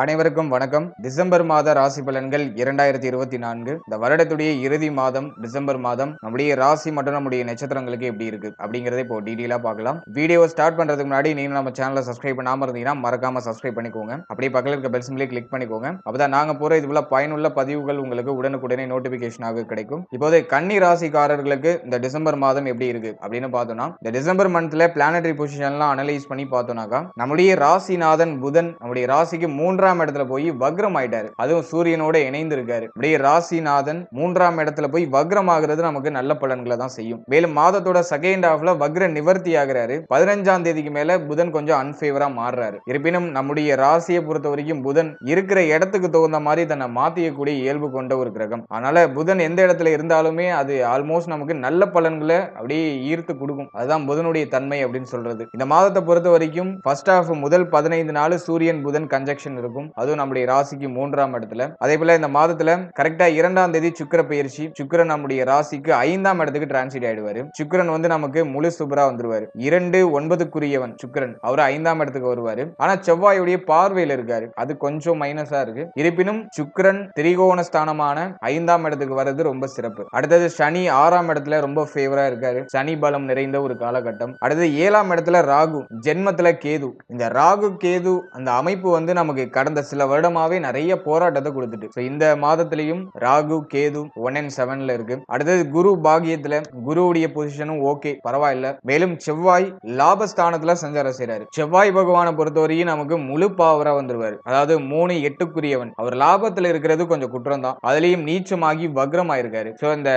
அனைவருக்கும் வணக்கம். டிசம்பர் மாத ராசி பலன்கள் இரண்டாயிரத்தி இருபத்தி நான்கு. இந்த வருடத்துடைய இறுதி மாதம் டிசம்பர் மாதம் நம்முடைய ராசி மற்றும் நம்முடைய நட்சத்திரங்களுக்கு எப்படி இருக்கு அப்படிங்கறத இப்போ டீடெயிலா பார்க்கலாம். வீடியோ ஸ்டார்ட் பண்றதுக்கு முன்னாடி நீங்க நம்ம சேனலை சப்ஸ்கிரைப் பண்ணாம இருந்தீங்கன்னா மறக்காம சப்ஸ்கிரைப் பண்ணிக்கோங்க. அப்படியே பக்கத்தில் இருக்க பெல் சிம்லே கிளிக் பண்ணிக்கோங்க. அப்பதான் நாங்க போற இது போல பயனுள்ள பதிவுகள் உங்களுக்கு உடனுக்குடனே நோட்டிபிகேஷனாக கிடைக்கும். இப்போது கன்னி ராசிக்காரர்களுக்கு இந்த டிசம்பர் மாதம் எப்படி இருக்கு அப்படின்னு பார்த்தோம்னா இந்த டிசம்பர் மந்த்ல பிளானட்டரி பொசிஷன்லாம் அனலைஸ் பண்ணி பார்த்தோம்னாக்கா நம்முடைய ராசிநாதன் புதன் நம்முடைய ராசிக்கு மூன்றாம் இடத்துல போய் வக்ரம் ஆயிட்டாரு அதுவும் சூரியனோட இணைந்து இருக்காரு அப்படியே ராசிநாதன் மூன்றாம் இடத்துல போய் வக்ரம் ஆகுறது நமக்கு நல்ல பலன்களை தான் செய்யும். மேலும் மாதத்தோட செகண்ட் ஹாஃப்ல வக்ர நிவர்த்தி ஆகிறாரு. பதினஞ்சாம் தேதிக்கு மேல புதன் கொஞ்சம் அன்பேவரா மாறுறாரு. இருப்பினும் நம்முடைய ராசியை பொறுத்த வரைக்கும் புதன் இருக்கிற இடத்துக்கு தகுந்த மாதிரி தன்னை மாத்தியக்கூடிய இயல்பு கொண்ட ஒரு கிரகம். அதனால புதன் எந்த இடத்துல இருந்தாலுமே அது ஆல்மோஸ்ட் நமக்கு நல்ல பலன்களை அப்படியே ஈர்த்து கொடுக்கும். அதுதான் புதனுடைய தன்மை அப்படின்னு சொல்றது. இந்த மாதத்தை பொறுத்த வரைக்கும் ஃபர்ஸ்ட் ஹாஃப் முதல் பதினைந்து நாள் சூரியன் புதன் கன்ஜெக்ஷன் இருக்கும். அதுவும் நம்முடைய ராசிக்கு மூன்றாம் இடத்துல. அதே போல இந்த மாதத்துல கரெக்டா இரண்டாம் தேதி சுக்கிர பயிற்சி. சுக்கிரன் நம்முடைய ராசிக்கு ஐந்தாம் இடத்துக்கு டிரான்சிட் ஆயிடுவாரு. சுக்கரன் வந்து நமக்கு முழு சுபரா வந்துருவாரு. இரண்டு ஒன்பதுக்குரியவன் சுக்கரன். அவர் ஐந்தாம் இடத்துக்கு வருவாரு. ஆனா செவ்வாயுடைய பார்வையில இருக்காரு. அது கொஞ்சம் மைனஸா இருக்கு. இருப்பினும் சுக்கரன் திரிகோண ஸ்தானமான ஐந்தாம் இடத்துக்கு வர்றது ரொம்ப சிறப்பு. அடுத்தது சனி ஆறாம் இடத்துல ரொம்ப ஃபேவரா இருக்காரு. சனி பலம் நிறைந்த ஒரு காலகட்டம். அடுத்தது ஏழாம் இடத்துல ராகு. ஜென்மத்துல கேது. இந்த ராகு கேது அந்த அமைப்பு வந்து நமக்கு கடந்த சில வருடமாவே நிறைய போராட்டத்தை கொடுத்துட்டு. ஸோ இந்த மாதத்திலையும் ராகு கேது ஒன் அண்ட் செவன்ல இருக்கு. அடுத்தது குரு பாகியத்துல குருவுடைய பொசிஷனும் ஓகே பரவாயில்ல. மேலும் செவ்வாய் லாபஸ்தானத்துல சஞ்சாரம் செய்யறாரு செவ்வாய் பகவானை பொறுத்தவரையும் நமக்கு முழு பாவரா வந்துருவாரு. அதாவது மூணு எட்டுக்குரியவன். அவர் லாபத்துல இருக்கிறது கொஞ்சம் குற்றம் தான் அதுலயும் நீச்சமாகி வக்ரம் ஆயிருக்காரு சோ இந்த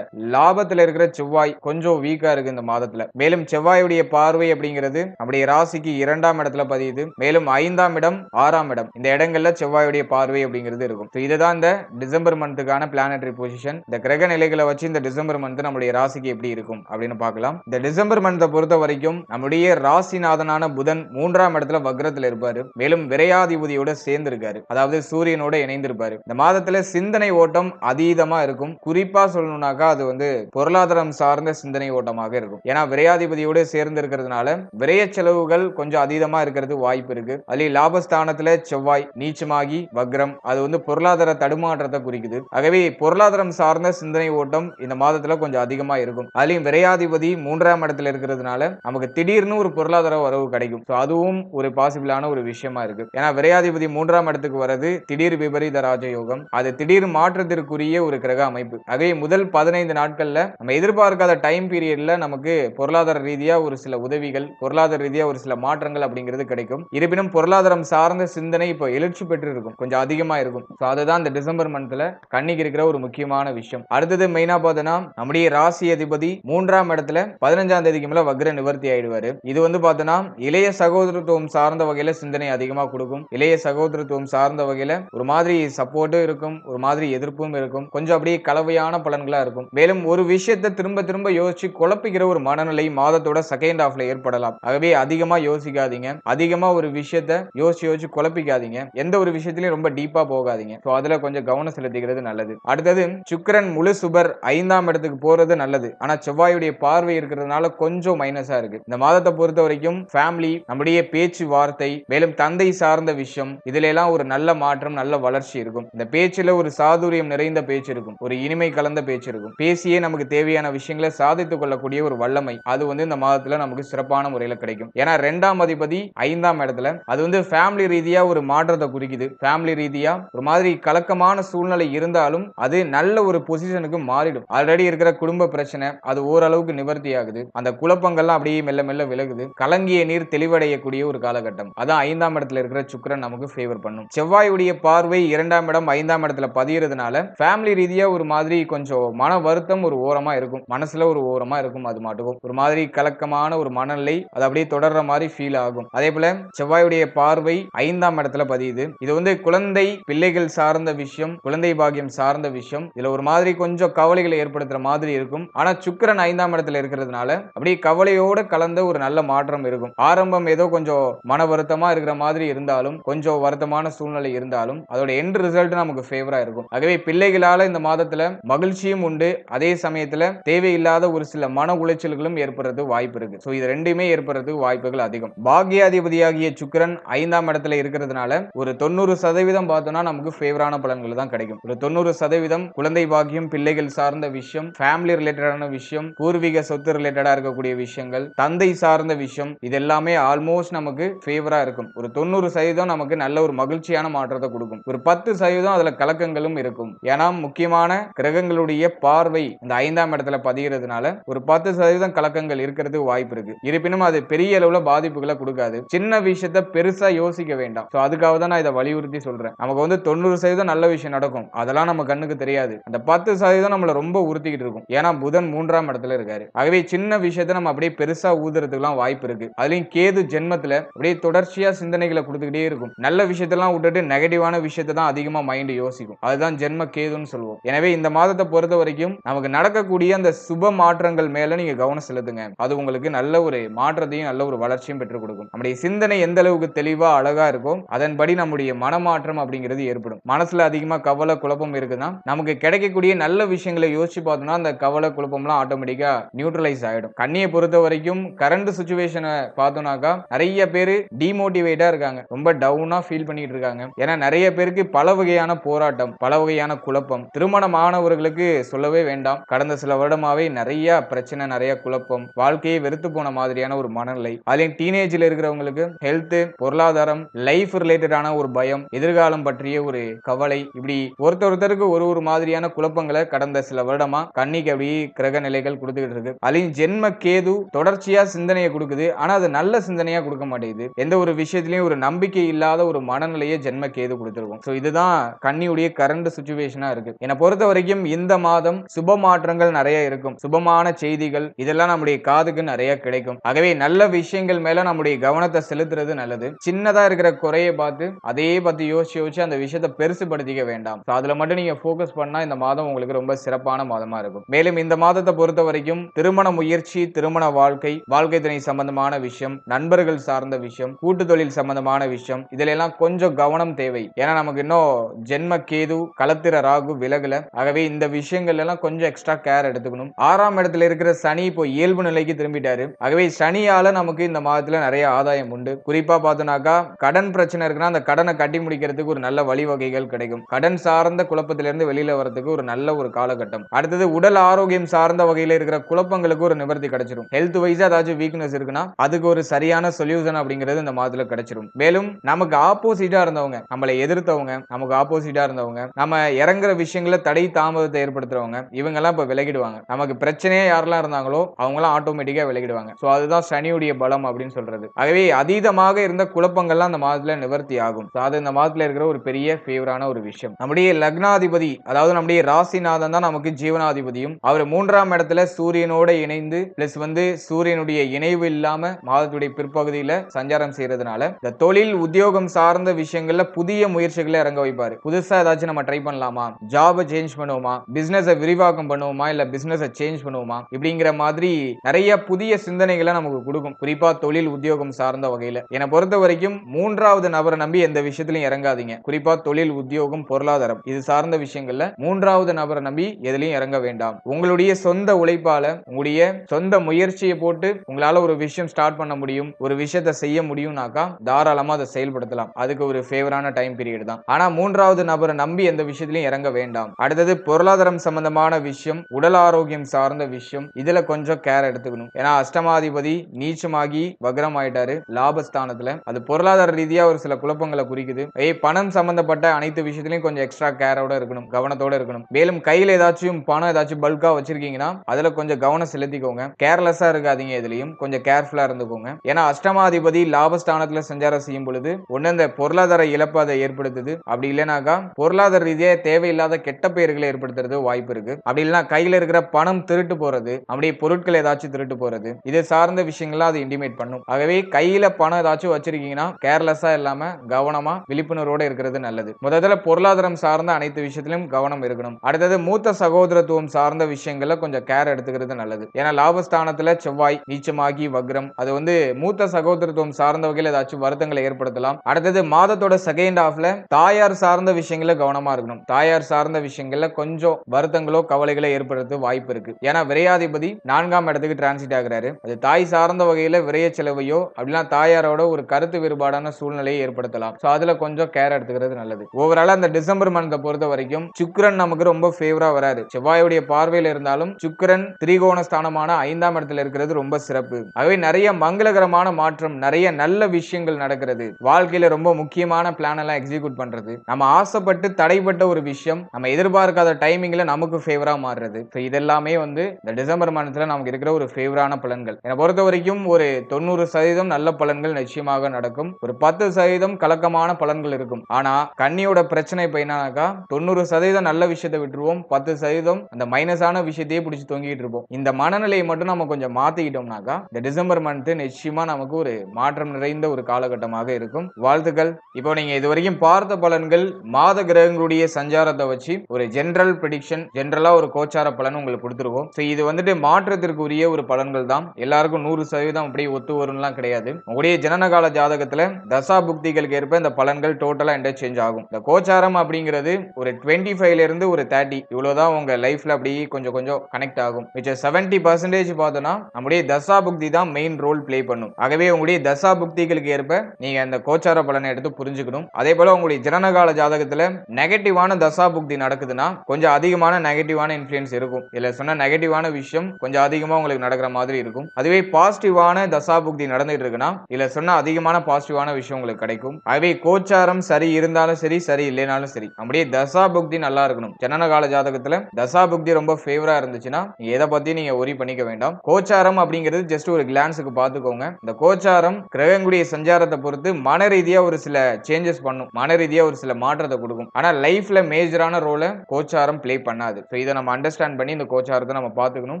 லாபத்துல இருக்கிற செவ்வாய் கொஞ்சம் வீக்கா இருக்கு இந்த மாதத்துல. மேலும் செவ்வாயுடைய பார்வை அப்படிங்கிறது நம்முடைய ராசிக்கு இரண்டாம் இடத்துல பதியுது. மேலும் ஐந்தாம் இடம் ஆறாம் இடம். இந்த இடங்கள்ல செவ்வாயுடைய பார்வை அப்படிங்கிறது இருக்கும். ஸோ இதுதான் இந்த டிசம்பர் மந்த்துக்கான பிளானட்ரி பொசிஷன் இந்த கிரக நிலைகளை வச்சு இந்த டிசம்பர் மந்த் நம்முடைய ராசிக்கு எப்படி இருக்கும் அப்படின்னு பார்க்கலாம். இந்த டிசம்பர் மந்த்தை பொறுத்த வரைக்கும் நம்முடைய ராசிநாதனான புதன் மூன்றாம் இடத்துல வக்ரத்துல இருப்பாரு. மேலும் விரையாதிபதியோட சேர்ந்து இருக்காரு அதாவது சூரியனோட இணைந்திருப்பாரு. இந்த மாதத்துல சிந்தனை ஓட்டம் அதீதமா இருக்கும். குறிப்பா சொல்லணும்னாக்கா அது வந்து பொருளாதாரம் சார்ந்த சிந்தனை ஓட்டமாக இருக்கும். ஏன்னா விரையாதிபதியோட சேர்ந்து இருக்கிறதுனால விரைய செலவுகள் கொஞ்சம் அதீதமா இருக்கிறது வாய்ப்பு இருக்கு. அதுலயும் லாபஸ்தானத்துல செவ்வாய் நீச்சமாகி வக்ரம் அது வந்து பொருளாதார தடுமாற்றத்தை குறிக்குது. ஆகவே பொருளாதாரம் சார்ந்த சிந்தனை ஓட்டம் இந்த மாதத்துல கொஞ்சம் அதிகமா இருக்கும். அதுலயும் விரையாதிபதி மூன்றாம் இடத்துல இருக்கிறதுனால நமக்கு திடீர்னு ஒரு பொருளாதார வரவு கிடைக்கும். அதுவும் ஒரு பாசிபிளான ஒரு விஷயமா இருக்கு. ஏன்னா விரையாதிபதி மூன்றாம் இடத்துக்கு வர்றது திடீர் விபரீத ராஜயோகம். அது திடீர் மாற்றத்திற்குரிய ஒரு கிரக அமைப்பு. ஆகவே முதல் பதினைந்து நாட்கள்ல நம்ம எதிர்பார்க்காத டைம் பீரியட்ல நமக்கு பொருளாதார ரீதியா ஒரு சில உதவிகள் பொருளாதார ரீதியா ஒரு சில மாற்றங்கள் அப்படிங்கிறது கிடைக்கும். இருப்பினும் பொருளாதாரம் சார்ந்த சிந்தனை இப்போ எழுச்சி பெற்று இருக்கும் கொஞ்சம் அதிகமா இருக்கும். ஸோ அதுதான் இந்த டிசம்பர் மந்த்ல கண்ணிக்கு இருக்கிற ஒரு முக்கியமான விஷயம். அடுத்தது மெயினா பார்த்தோன்னா நம்முடைய ராசி அதிபதி மூன்றாம் இடத்துல பதினஞ்சாம் தேதிக்கு மேல வக்ர நிவர்த்தி ஆயிடுவாரு. இது வந்து பார்த்தோன்னா இளைய சகோதரத்துவம் சார்ந்த வகையில சிந்தனை அதிகமா கொடுக்கும். இளைய சகோதரத்துவம் சார்ந்த வகையில ஒரு மாதிரி சப்போர்ட்டும் இருக்கும். ஒரு மாதிரி எதிர்ப்பும் இருக்கும். கொஞ்சம் அப்படியே கலவையான பலன்களா இருக்கும். மேலும் ஒரு விஷயத்தை திரும்ப திரும்ப யோசிச்சு குழப்பிக்கிற ஒரு மனநிலை மாதத்தோட செகண்ட் ஹாஃப்ல ஏற்படலாம். ஆகவே அதிகமா யோசிக்காதீங்க. அதிகமா ஒரு விஷயத்த யோசிச்சு யோசிச்சு குழப்பிக்காதீங்க. எந்த ஒரு விஷயத்திலையும் ரொம்ப டீப்பா போகாதீங்க. ஸோ அதுல கொஞ்சம் கவனம் செலுத்திக்கிறது நல்லது. அடுத்தது சுக்கரன் முழு சுபர் ஐந்தாம் இடத்துக்கு போறது நல்லது. ஆனா செவ்வாயுடைய பார்வை இருக்கிறதுனால கொஞ்சம் மைனஸா இருக்கு. இந்த மாதத்தை பொறுத்த வரைக்கும் ஃபேமிலி நம்முடைய பேச்சு வார்த்தை மேலும் தந்தை சார்ந்த விஷயம் இதுல எல்லாம் ஒரு நல்ல மாற்றம் நல்ல வளர்ச்சி இருக்கும். இந்த பேச்சுல ஒரு சாதுரியம் நிறைந்த பேச்சு இருக்கும். ஒரு இனிமை கலந்த பேச்சு இருக்கும். பேசியே நமக்கு தேவையான விஷயங்களை சாதித்துக் கொள்ளக்கூடிய ஒரு வல்லமை அது வந்து இந்த மாதத்துல நமக்கு சிறப்பான முறையில கிடைக்கும். ஏன்னா ரெண்டாம் அதிபதி ஐந்தாம் இடத்துல அது வந்து ஃபேமிலி ரீதியா ஒரு மாற்றத்தை குறிக்குது. ஃபேமிலி ரீதியா ஒரு மாதிரி கலக்கமான சூழ்நிலை இருந்தாலும் அது நல்ல ஒரு பொசிஷனுக்கு மாறிடும். ஆல்ரெடி இருக்கிற குடும்ப பிரச்சனை அது ஓரளவுக்கு நிவர்த்தி ஆகுது. அந்த குழப்பங்கள்லாம் அப்படியே மெல்ல மெல்ல விலகுது. கலங்கிய நீர் தெளிவடையக்கூடிய ஒரு காலகட்டம். அதான் ஐந்தாம் இடத்துல இருக்கிற சுக்கரன் நமக்கு ஃபேவர் பண்ணும். செவ்வாயுடைய பார்வை இரண்டாம் இடம் ஐந்தாம் இடத்துல பதியறதுனால ஃபேமிலி ரீதியா ஒரு மாதிரி கொஞ்சம் மன வருத்தம் ஒரு ஓரமா இருக்கும். மனசுல ஒரு ஓரமா இருக்கும் அது மாட்டுக்கும். ஒரு மாதிரி கலக்கமான ஒரு மனநிலை அது அப்படியே தொடர்ற மாதிரி ஃபீல் ஆகும். அதே போல செவ்வாயுடைய பார்வை ஐந்தாம் இடத்துல பதியுது இது. வந்து குழந்தை பிள்ளைகள் சார்ந்த விஷயம் குழந்தை பாகியம் சார்ந்த விஷயம். இதுல ஒரு மாதிரி கொஞ்சம் கவலைகளை ஏற்படுத்துற மாதிரி இருக்கும். ஆனா சுக்கிரன் ஐந்தாம் இடத்துல இருக்கிறதுனால அப்படியே கவலையோட கலந்த ஒரு நல்ல மாற்றம் இருக்கும். ஆரம்பம் ஏதோ கொஞ்சம் மன வருத்தமா இருக்கிற மாதிரி இருந்தாலும் கொஞ்சம் வருத்தமான சூழ்நிலை இருந்தாலும் அதோட எண்ட் ரிசல்ட் நமக்கு ஃபேவரா இருக்கும். ஆகவே பிள்ளைகளால இந்த மாதத்துல மகிழ்ச்சியும் உண்டு. அதே சமயத்துல தேவையில்லாத ஒரு சில மன உளைச்சல்களும் ஏற்படுறது வாய்ப்பு இருக்கு. ஸோ இது ரெண்டுமே ஏற்படுறதுக்கு வாய்ப்புகள் அதிகம். பாக்யாதிபதியாகிய சுக்கிரன் ஐந்தாம் இடத்துல இருக்கிறதுனால ஒரு தொண்ணூறு சதவீதம் பார்த்தோம்னா நமக்கு ஃபேவரான பலன்கள் தான் கிடைக்கும். ஒரு தொண்ணூறு சதவீதம் குழந்தை பாக்கியம் பிள்ளைகள் சார்ந்த விஷயம் ஃபேமிலி ரிலேட்டடான விஷயம் பூர்வீக சொத்து ரிலேட்டடா இருக்கக்கூடிய விஷயங்கள் தந்தை சார்ந்த விஷயம் இது எல்லாமே ஆல்மோஸ்ட் நமக்கு ஃபேவரா இருக்கும். ஒரு தொண்ணூறு சதவீதம் நமக்கு நல்ல ஒரு மகிழ்ச்சியான மாற்றத்தை கொடுக்கும். ஒரு பத்து சதவீதம் அதுல கலக்கங்களும் இருக்கும். ஏன்னா முக்கியமான கிரகங்களுடைய பார்வை இந்த ஐந்தாம் இடத்துல பதிகிறதுனால ஒரு பத்து சதவீதம் கலக்கங்கள் இருக்கிறதுக்கு வாய்ப்பு இருக்கு. இருப்பினும் அது பெரிய அளவுல பாதிப்புகளை கொடுக்காது. சின்ன விஷயத்த பெருசா யோசிக்க வேண்டாம். அதுக்காக அதுக்காக தான் நான் இதை வலியுறுத்தி சொல்றேன். நமக்கு வந்து தொண்ணூறு சதவீதம் நல்ல விஷயம் நடக்கும். அதெல்லாம் நம்ம கண்ணுக்கு தெரியாது. அந்த பத்து சதவீதம் நம்மள ரொம்ப உறுத்திக்கிட்டு இருக்கும். ஏன்னா புதன் மூன்றாம் இடத்துல இருக்காரு. ஆகவே சின்ன விஷயத்தை நம்ம அப்படியே பெருசா ஊதுறதுக்குலாம் வாய்ப்பு இருக்கு. அதுலயும் கேது ஜென்மத்துல அப்படியே தொடர்ச்சியா சிந்தனைகளை கொடுத்துக்கிட்டே இருக்கும். நல்ல விஷயத்தெல்லாம் விட்டுட்டு நெகட்டிவான விஷயத்தை தான் அதிகமா மைண்ட் யோசிக்கும். அதுதான் ஜென்ம கேதுன்னு சொல்லுவோம். எனவே இந்த மாதத்தை பொறுத்த வரைக்கும் நமக்கு நடக்கக்கூடிய அந்த சுப மாற்றங்கள் மேல நீங்க கவனம் செலுத்துங்க. அது உங்களுக்கு நல்ல ஒரு மாற்றத்தையும் நல்ல ஒரு வளர்ச்சியும் பெற்றுக் கொடுக்கும். நம்முடைய சிந்தனை எந்த அளவுக்கு தெளிவா அழகா இருக்கும் அதன்படி நம்முடைய மனமாற்றம் அப்படிங்கிறது ஏற்படும். மனசுல அதிகமா கவலை குழப்பம் இருக்குன்னா நமக்கு கிடைக்கக்கூடிய நல்ல விஷயங்களை யோசிச்சு பார்த்தோம்னா அந்த கவலை குழப்பம்லாம் ஆட்டோமேட்டிக்கா நியூட்ரலைஸ் ஆயிடும். கண்ணியை பொறுத்த வரைக்கும் கரண்ட் சுச்சுவேஷனை பார்த்தோம்னாக்கா நிறைய பேர் டிமோட்டிவேட்டா இருக்காங்க. ரொம்ப டவுனா ஃபீல் பண்ணிட்டு இருக்காங்க. ஏன்னா நிறைய பேருக்கு பல வகையான போராட்டம் பல வகையான குழப்பம். திருமண மாணவர்களுக்கு சொல்லவே வேண்டாம். கடந்த சில வருடமாவே நிறைய பிரச்சனை நிறைய குழப்பம். வாழ்க்கையை வெறுத்து போன மாதிரியான ஒரு மனநிலை. அதுலயும் டீனேஜ்ல இருக்கிறவங்களுக்கு ஹெல்த் பொருளாதாரம் லைஃப் ரிலேட்டடான ஒரு பயம் எதிர்காலம் பற்றிய ஒரு கவலை. இப்படி ஒருத்தர் ஒருத்தருக்கு ஒரு ஒரு மாதிரியான குழப்பங்களை கடந்த சில வருடமா கண்ணிக்கு அப்படி கிரக நிலைகள் கொடுத்துக்கிட்டு இருக்கு. அதுலயும் ஜென்ம கேது தொடர்ச்சியா சிந்தனையை கொடுக்குது. ஆனா அது நல்ல சிந்தனையா கொடுக்க மாட்டேங்குது. எந்த ஒரு விஷயத்திலயும் ஒரு நம்பிக்கை இல்லாத ஒரு மனநிலையை ஜென்ம கேது கொடுத்துருக்கும். ஸோ இதுதான் கன்னியுடைய கரண்ட் சுச்சுவேஷனா இருக்கு. என்னை பொறுத்த வரைக்கும் இந்த மாதம் சுப மாற்றங்கள் நிறைய இருக்கும். சுபமான செய்திகள் இதெல்லாம் நம்முடைய காதுக்கு நிறைய கிடைக்கும். ஆகவே நல்ல விஷயங்கள் மேல நம்முடைய கவனத்தை செலுத்துறது நல்லது. சின்னதா இருக்கிற குறையை பார்த்து அதே பத்தி யோசிச்சு யோசிச்சு அந்த விஷயத்தை பெருசுபடுத்திக்க வேண்டாம். அதுல மட்டும் நீங்க போக்கஸ் பண்ணா இந்த மாதம் உங்களுக்கு ரொம்ப சிறப்பான மாதமா இருக்கும். மேலும் இந்த மாதத்தை பொறுத்த வரைக்கும் திருமண முயற்சி திருமண வாழ்க்கை வாழ்க்கை துணை சம்பந்தமான விஷயம் நண்பர்கள் சார்ந்த விஷயம் கூட்டு தொழில் சம்பந்தமான விஷயம் இதுல எல்லாம் கொஞ்சம் கவனம் தேவை. ஏன்னா நமக்கு இன்னும் ஜென்ம கேது களத்திர ராகு விலகுல. ஆகவே இந்த விஷயங்கள் எல்லாம் கொஞ்சம் எக்ஸ்ட்ரா கேர் எடுத்துக்கணும். ஆறாம் இடத்துல இருக்கிற சனி இப்போ இயல்பு நிலைக்கு திரும்பிட்டாரு. ஆகவே சனியால நமக்கு இந்த மாதத்துல நிறைய ஆதாயம் உண்டு. குறிப்பா பார்த்தோம்னாக்கா கடன் பிரச்சனை இருக்குன்னா அந்த கடனை கட்டி முடிக்கிறதுக்கு ஒரு நல்ல வழிவகைகள் கிடைக்கும். கடன் சார்ந்த குழப்பத்திலிருந்து வெளியில வரதுக்கு ஒரு நல்ல ஒரு காலகட்டம். அடுத்தது உடல் ஆரோக்கியம் சார்ந்த வகையில இருக்கிற குழப்பங்களுக்கு ஒரு நிவர்த்தி கிடைச்சிடும் ஹெல்த் வைஸா ஏதாச்சும் வீக்னஸ் இருக்குன்னா அதுக்கு ஒரு சரியான சொல்யூஷன் அப்படிங்கிறது இந்த மாதத்துல கிடைச்சிரும். மேலும் நமக்கு ஆப்போசிட்டா இருந்தவங்க நம்மளை எதிர்த்தவங்க நமக்கு ஆப்போசிட்டா இருந்தவங்க நம்ம இறங்குற விஷயங்கள தடை தாமதத்தை ஏற்படுத்துறவங்க இவங்க எல்லாம் இப்ப விலகிடுவாங்க. நமக்கு பிரச்சனையே யாரெல்லாம் இருந்தாங்களோ அவங்க எல்லாம் ஆட்டோமேட்டிக்கா விலகிடுவாங்க. சோ அதுதான் சனியுடைய பலம் அப்படின்னு சொல்றது. ஆகவே அதீதமாக இருந்த குழப்பங்கள்லாம் அந்த மாதத்துல நிவர்த்தி ஆகும். ஆகும். அது இந்த மாதத்துல இருக்கிற ஒரு பெரிய ஃபேவரான ஒரு விஷயம். நம்முடைய லக்னாதிபதி அதாவது நம்முடைய ராசிநாதன் தான் நமக்கு ஜீவனாதிபதியும். அவர் மூன்றாம் இடத்துல சூரியனோட இணைந்து பிளஸ் வந்து சூரியனுடைய இணைவு இல்லாம மாதத்துடைய பிற்பகுதியில சஞ்சாரம் செய்யறதுனால இந்த தொழில் உத்தியோகம் சார்ந்த விஷயங்கள்ல புதிய முயற்சிகளை இறங்க வைப்பாரு. புதுசா ஏதாச்சும் நம்ம ட்ரை பண்ணலாமா? ஜாபை சேஞ்ச் பண்ணுவோமா? பிசினஸை விரிவாக்கம் பண்ணுவோமா? இல்ல பிசினஸை சேஞ்ச் பண்ணுவோமா? இப்படிங்கிற மாதிரி நிறைய புதிய சிந்தனைகளை நமக்கு கொடுக்கும். குறிப்பா தொழில் உத்தியோகம் சார்ந்த வகையில. என்னை பொறுத்த வரைக்கும் மூன்றாவது நபரை நம்பி எந்த விஷயத்திலையும் இறங்காதீங்க. குறிப்பா தொழில் உத்தியோகம் பொருளாதாரம். இது சார்ந்த விஷயங்கள்ல மூன்றாவது நபரை நம்பி எதுலையும் இறங்க வேண்டாம். உங்களுடைய சொந்த உழைப்பால உங்களுடைய சொந்த முயற்சியை போட்டு உங்களால ஒரு விஷயம் ஸ்டார்ட் பண்ண முடியும் ஒரு விஷயத்த செய்ய முடியும்னாக்கா தாராளமா அதை செயல்படுத்தலாம். அதுக்கு ஒரு ஃபேவரான டைம் பீரியட் தான். ஆனா மூன்றாவது நபரை நம்பி எந்த விஷயத்திலையும் இறங்க வேண்டாம். அடுத்தது பொருளாதாரம் சம்பந்தமான விஷயம் உடல் ஆரோக்கியம் சார்ந்த விஷயம் இதுல கொஞ்சம் கேர் எடுத்துக்கணும். ஏன்னா அஷ்டமாதிபதி நீச்சமாகி வக்ரம் ஆயிட்டாரு லாபஸ்தானத்துல. அது பொருளாதார ரீதியா ஒரு சில குழப்பங்கள் குறிக்குது. ஏய் பணம் சம்பந்தப்பட்ட அனைத்து விஷயத்திலையும் கொஞ்சம் எக்ஸ்ட்ரா கேரோட இருக்கணும் கவனத்தோட இருக்கணும். மேலும் கையில ஏதாச்சும் பணம் ஏதாச்சும் பல்கா வச்சிருக்கீங்கன்னா அதுல கொஞ்சம் கவனம் செலுத்திக்கோங்க. கேர்லெஸ்ஸா இருக்காதீங்க இதுலயும் கொஞ்சம் கேர்ஃபுல்லா இருந்துக்கோங்க. ஏன்னா அஷ்டமாதிபதி லாபஸ்தானத்துல சஞ்சாரம் செய்யும் பொழுது ஒண்ணு இந்த பொருளாதார இழப்பு அதை ஏற்படுத்துது. அப்படி இல்லைனாக்கா பொருளாதார ரீதியா தேவையில்லாத கெட்ட பெயர்களை ஏற்படுத்துறது வாய்ப்பு இருக்கு. அப்படி இல்லைன்னா கையில இருக்கிற பணம் திருட்டு போறது அப்படியே பொருட்கள் ஏதாச்சும் திருட்டு போறது இது சார்ந்த விஷயங்கள்லாம் அது இன்டிமேட் பண்ணும். ஆகவே கையில பணம் ஏதாச்சும் வச்சிருக்கீங்கன்னா கேர்லெஸ்ஸா இல்லாம கவனமா விழிப்புணர்வோட இருக்கிறது நல்லது. முதல்ல பொருளாதாரம் சார்ந்த அனைத்து விஷயத்திலும் கவனம் இருக்கணும். அடுத்தது மூத்த சகோதரத்துவம் சார்ந்த விஷயங்கள்ல கொஞ்சம் கேர் எடுத்துக்கிறது நல்லது. ஏன்னா லாபஸ்தானத்துல செவ்வாய் நீச்சமாகி வக்ரம் அது வந்து மூத்த சகோதரத்துவம் சார்ந்த வகையில் ஏதாச்சும் வருத்தங்களை ஏற்படுத்தலாம். அடுத்தது மாதத்தோட செகண்ட் ஹாஃப்ல தாயார் சார்ந்த விஷயங்கள கவனமா இருக்கணும். தாயார் சார்ந்த விஷயங்கள்ல கொஞ்சம் வருத்தங்களோ கவலைகளோ ஏற்படுறது வாய்ப்பு இருக்கு. ஏன்னா விரையாதிபதி நான்காம் இடத்துக்கு டிரான்சிட் ஆகிறாரு. அது தாய் சார்ந்த வகையில விரைய செலவையோ அப்படின்னா தாயாரோட ஒரு கருத்து வேறுபாடான சூழ்நிலையை ஏற்படுத்தலாம். இருக்கலாம் ஸோ அதில் கொஞ்சம் கேர் எடுத்துக்கிறது நல்லது. ஓவரால் அந்த டிசம்பர் மந்தை பொறுத்த வரைக்கும் சுக்கரன் நமக்கு ரொம்ப ஃபேவரா வராது செவ்வாயுடைய பார்வையில் இருந்தாலும் சுக்கரன் திரிகோண ஸ்தானமான ஐந்தாம் இடத்துல இருக்கிறது ரொம்ப சிறப்பு. ஆகவே நிறைய மங்களகரமான மாற்றம் நிறைய நல்ல விஷயங்கள் நடக்கிறது. வாழ்க்கையில ரொம்ப முக்கியமான பிளான் எல்லாம் எக்ஸிக்யூட் பண்றது. நம்ம ஆசைப்பட்டு தடைப்பட்ட ஒரு விஷயம் நம்ம எதிர்பார்க்காத டைமிங்ல நமக்கு ஃபேவரா மாறுறது. ஸோ இதெல்லாமே வந்து இந்த டிசம்பர் மாதத்துல நமக்கு இருக்கிற ஒரு ஃபேவரான பலன்கள். என்னை பொறுத்த வரைக்கும் ஒரு தொண்ணூறு சதவீதம் நல்ல பலன்கள் நிச்சயமாக நடக்கும். ஒரு பத்து சதவீதம் கலக்கமான பலன்கள் இருக்கும். ஆனா கன்னியோட பிரச்சனை இப்ப என்னன்னாக்கா தொண்ணூறு சதவீதம் நல்ல விஷயத்தை விட்டுருவோம். பத்து சதவீதம் அந்த மைனஸான விஷயத்தையே பிடிச்சி தொங்கிட்டு இருப்போம். இந்த மனநிலையை மட்டும் நம்ம கொஞ்சம் மாத்திக்கிட்டோம்னாக்கா இந்த டிசம்பர் மந்த் நிச்சயமா நமக்கு ஒரு மாற்றம் நிறைந்த ஒரு காலகட்டமாக இருக்கும். வாழ்த்துக்கள். இப்போ நீங்க இது வரைக்கும் பார்த்த பலன்கள் மாத கிரகங்களுடைய சஞ்சாரத்தை வச்சு ஒரு ஜென்ரல் ப்ரிடிக்ஷன் ஜென்ரலா ஒரு கோச்சார பலன் உங்களுக்கு கொடுத்துருவோம். ஸோ இது வந்துட்டு மாற்றத்திற்குரிய ஒரு பலன்கள் தான். எல்லாருக்கும் நூறு சதவீதம் அப்படியே ஒத்து வரும்லாம் கிடையாது. உங்களுடைய ஜனனகால ஜாதகத்துல தசா புக்திகளுக்கு ஏற்ப இந்த பலன்கள் டோட்டலா இன்டர்சேஞ்ச் ஆகும். இந்த கோச்சாரம் அப்படிங்கிறது ஒரு டுவெண்ட்டி ஃபைவ்ல இருந்து ஒரு தேர்ட்டி இவ்வளோதான் உங்க லைஃப்ல அப்படியே கொஞ்சம் கொஞ்சம் கனெக்ட் ஆகும். மிச்சம் செவன்டி பர்சன்டேஜ் பார்த்தோம்னா நம்முடைய தசா புக்தி தான் மெயின் ரோல் ப்ளே பண்ணும். ஆகவே உங்களுடைய தசா புக்திகளுக்கு ஏற்ப நீங்க அந்த கோச்சார பலனை எடுத்து புரிஞ்சுக்கணும். அதே போல உங்களுடைய ஜனனகால ஜாதகத்துல நெகட்டிவான தசா புக்தி நடக்குதுன்னா கொஞ்சம் அதிகமான நெகட்டிவான இன்ஃபுளுன்ஸ் இருக்கும். இதுல சொன்ன நெகட்டிவான விஷயம் கொஞ்சம் அதிகமா உங்களுக்கு நடக்கிற மாதிரி இருக்கும். அதுவே பாசிட்டிவான தசா புக்தி நடந்துட்டு இருக்குன்னா இதுல சொன்ன அதிகமான பாசிட்டிவான விஷயம் உங்களுக்கு கிடைக்கும். ஆகவே கோச்சாரம் சரி இருந்தாலும் சரி சரி இல்லைனாலும் சரி. அப்படியே தசா புக்தி நல்லா இருக்கணும். ஜனன கால ஜாதகத்துல தசா புக்தி ரொம்ப ஃபேவரா இருந்துச்சுன்னா எதை பத்தி நீங்க ஒரி பண்ணிக்க வேண்டாம். கோச்சாரம் அப்படிங்கிறது ஜஸ்ட் ஒரு கிளான்ஸுக்கு பார்த்துக்கோங்க. இந்த கோச்சாரம் கிரகங்குடிய சஞ்சாரத்தை பொறுத்து மன ரீதியா ஒரு சில சேஞ்சஸ் பண்ணும். மன ரீதியா ஒரு சில மாற்றத்தை கொடுக்கும். ஆனா லைஃப்ல மேஜரான ரோலை கோச்சாரம் ப்ளே பண்ணாது. இதை நம்ம அண்டர்ஸ்டாண்ட் பண்ணி இந்த கோச்சாரத்தை நம்ம பார்த்துக்கணும்.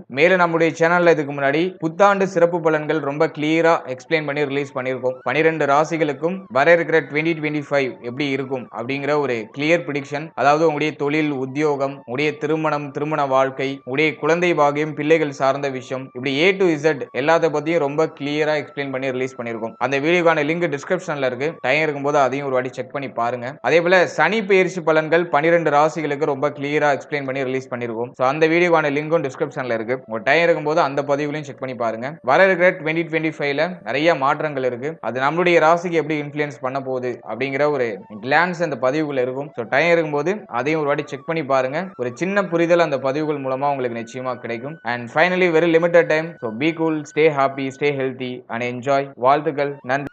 மேலும் நம்முடைய சேனல்ல இதுக்கு முன்னாடி புத்தாண்டு சிறப்பு பலன்கள் ரொம்ப கிளியரா எக்ஸ்பிளைன் பண்ணி ரிலீஸ் பண்ணியிருக்கோம். பனிரெண்டு ராசிகளுக்கும் வர இருக்கிற டுவெண்ட்டி டுவெண்ட்டி ஃபைவ் எப்படி இருக்கும் அப்படிங்கிற ஒரு கிளியர் ப்ரிடிக்ஷன் அதாவது உங்களுடைய தொழில் உத்தியோகம் உங்களுடைய திருமணம் திருமண வாழ்க்கை உங்களுடைய குழந்தை பாகியம் பிள்ளைகள் சார்ந்த விஷயம் இப்படி ஏ டு இசட் எல்லாத்த பத்தியும் ரொம்ப கிளியரா எக்ஸ்பிளைன் பண்ணி ரிலீஸ் பண்ணியிருக்கோம் அந்த வீடியோக்கான லிங்க் டிஸ்கிரிப்ஷன்ல இருக்கு. டைம் இருக்கும்போது அதையும் ஒரு வாட்டி செக் பண்ணி பாருங்க. அதே போல சனி பயிற்சி பலன்கள் பன்னிரெண்டு ராசிகளுக்கு ரொம்ப கிளியரா எக்ஸ்பிளைன் பண்ணி ரிலீஸ் பண்ணிருக்கோம். ஸோ அந்த வீடியோக்கான லிங்கும் டிஸ்கிரிப்ஷன்ல இருக்கு. உங்க டைம் இருக்கும்போது அந்த பதிவுலையும் செக் பண்ணி பாருங்க. வர இருக்கிற டுவெண்ட்டி டுவெண்ட்டி ஃபைவ்ல நிறைய மாற்றங்கள் இருக்கு. அது நம்மளுடைய ராசிக்கு எப்படி இன்ஃபுளுன்ஸ் பண்ண போகுது அப்படிங்கிற ஒரு கிளான்ஸ் அந்த பதிவுகள் இருக்கும். ஸோ டைம் இருக்கும்போது அதையும் ஒரு வாட்டி செக் பண்ணி பாருங்க. ஒரு சின்ன புரிதல் அந்த பதிவுகள் மூலமா உங்களுக்கு நிச்சயமா கிடைக்கும். And finally very limited time so be cool stay happy stay healthy and enjoy வாழ்த்துக்கள். நன்றி.